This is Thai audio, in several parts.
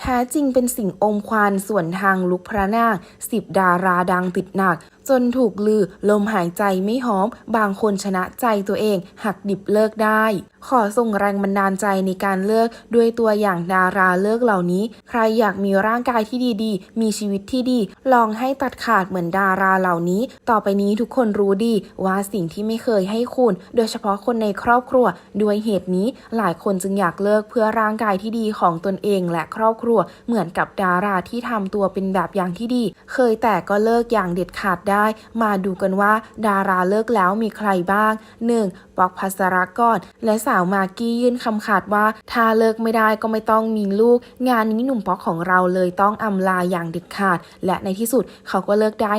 แท้จริงเป็นสิ่งอมควันส่วนทางลุกพระนางสิบดาราดังติดหนัก จนถูกลือ ลมหายใจไม่หอม บางคนชนะใจตัวเอง หักดิบเลิกได้ ขอส่งแรงบันดาลใจในการเลิก ด้วยตัวอย่างดาราเลิกเหล่านี้ ใครอยากมีร่างกายที่ดีๆ มีชีวิตที่ดี ลองให้ตัดขาดเหมือนดาราเหล่านี้ ต่อไปนี้ทุกคนรู้ดี ว่าสิ่งที่ไม่เคยให้คุณ โดยเฉพาะคนในครอบครัว ด้วยเหตุนี้หลายคนจึงอยากเลิกเพื่อร่างกายที่ดีของตนเองและครอบครัวเหมือนกับดาราที่ทำตัวเป็นแบบอย่างที่ดี เคยแต่ก็เลิกอย่างเด็ดขาดได้ มาดูกันว่า ดาราเลิกแล้วมีใครบ้าง 1. ปอกพัสรกรและสาวมากกี้ยื่นคำขาดว่า ถ้าเลิกไม่ได้ก็ไม่ต้องมีลูก งานนี้หนุ่มป๊อกของเราเลยต้องอำลาอย่างเด็ดขาด และในที่สุดเขาก็เลิกได้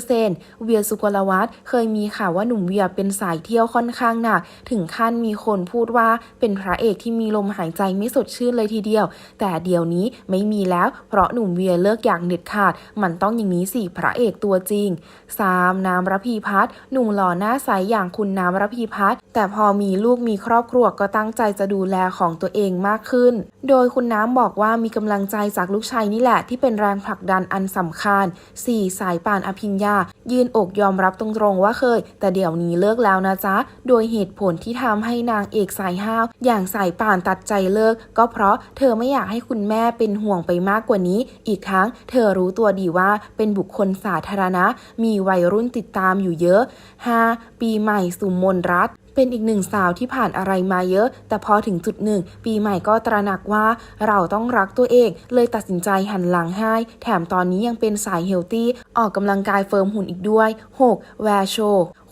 100%เวียสุกลวัฒน์เคยมีข่าวว่าหนุ่มเวียเป็นสายเที่ยวค่อนข้างหนัก ถึงขั้นมีคนพูดว่าเป็นพระเอกที่มีลมหายใจไม่สดชื่นเลยทีเดียว แต่เดี๋ยวนี้ไม่มีแล้ว เพราะหนุ่มเวียเลิกอย่างเด็ดขาด มันต้องอย่างนี้สิพระเอกตัวจริง 3. น้ำระพีพัฒน์หนุ่มหล่อหน้าใสอย่างคุณน้ำระพีพัฒน์แต่พอมีลูกมีครอบครัวก็ตั้งใจจะดูแลของตัวเองมากขึ้น โดยคุณน้ำบอกว่ามีกำลังใจจากลูกชายนี่แหละ ที่เป็นแรงผลักดันอันสำคัญ 4. สายป่านอภิญญา ยืนอกยอมรับตรงๆว่าเคย แต่เดี๋ยวนี้เลิกแล้วนะจ๊ะ โดยเหตุผลที่ทำให้นางเอกสายห้าว อย่างสายป่านตัดใจเลิก ก็เพราะเธอไม่อยากให้คุณแม่เป็นห่วงไปมากกว่านี้ อีกทั้ง เธอรู้ตัวดีว่าเป็นบุคคลสาธารณะ มีวัยรุ่นติดตามอยู่เยอะ 5. ปีใหม่สุมนรัต เป็นอีกหนึ่งสาวที่ผ่านอะไรมาเยอะ แต่พอถึงจุดหนึ่ง ปีใหม่ก็ตระหนักว่าเราต้องรักตัวเอง เลยตัดสินใจหันหลังให้ แถมตอนนี้ยังเป็นสายเฮลตี้ ออกกำลังกายเฟิร์มหุ่นอีกด้วย 6. แวร์โช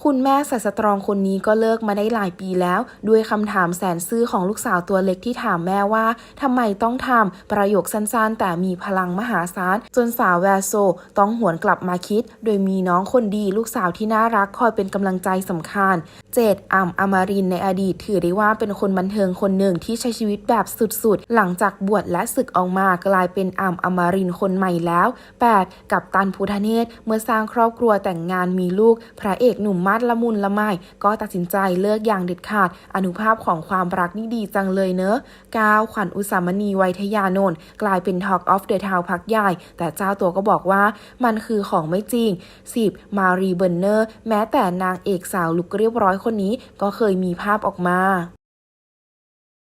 คุณแม่สายสตรองคนนี้ก็เลิกมาได้หลายปีแล้ว ด้วยคำถามแสนซื่อของลูกสาวตัวเล็กที่ถามแม่ว่าทำไมต้องทำประโยคสั้นๆ แต่มีพลังมหาศาลจนสาวแวโซ ต้องหวนกลับมาคิด โดยมีน้องคนดีลูกสาวที่น่ารักคอยเป็นกำลังใจสำคัญ 7. อ่ำอมารินในอดีตถือได้ว่าเป็นคนบันเทิงคนหนึ่งที่ใช้ชีวิตแบบสุดๆ หลังจากบวชและศึกออกมากลายเป็นอ่ำอมารินคนใหม่แล้ว 8. กับตันพุทธเนศเมื่อสร้างครอบครัวแต่งงานมีลูกพระเอกหนุ่มารถละมุนละไมก็ตัดสินใจเลิกอย่างเด็ดขาด อนุภาพของความรักนี่ดีจังเลยเนอะก้าวขวัญอุสามณีไวทยานนท์กลายเป็น Talk of the Town พักใหญ่ แต่เจ้าตัวก็บอกว่ามันคือของไม่จริง 10. มารีเบอร์เนอร์ แม้แต่นางเอกสาวลุกเรียบร้อยคนนี้ก็เคยมีภาพออกมา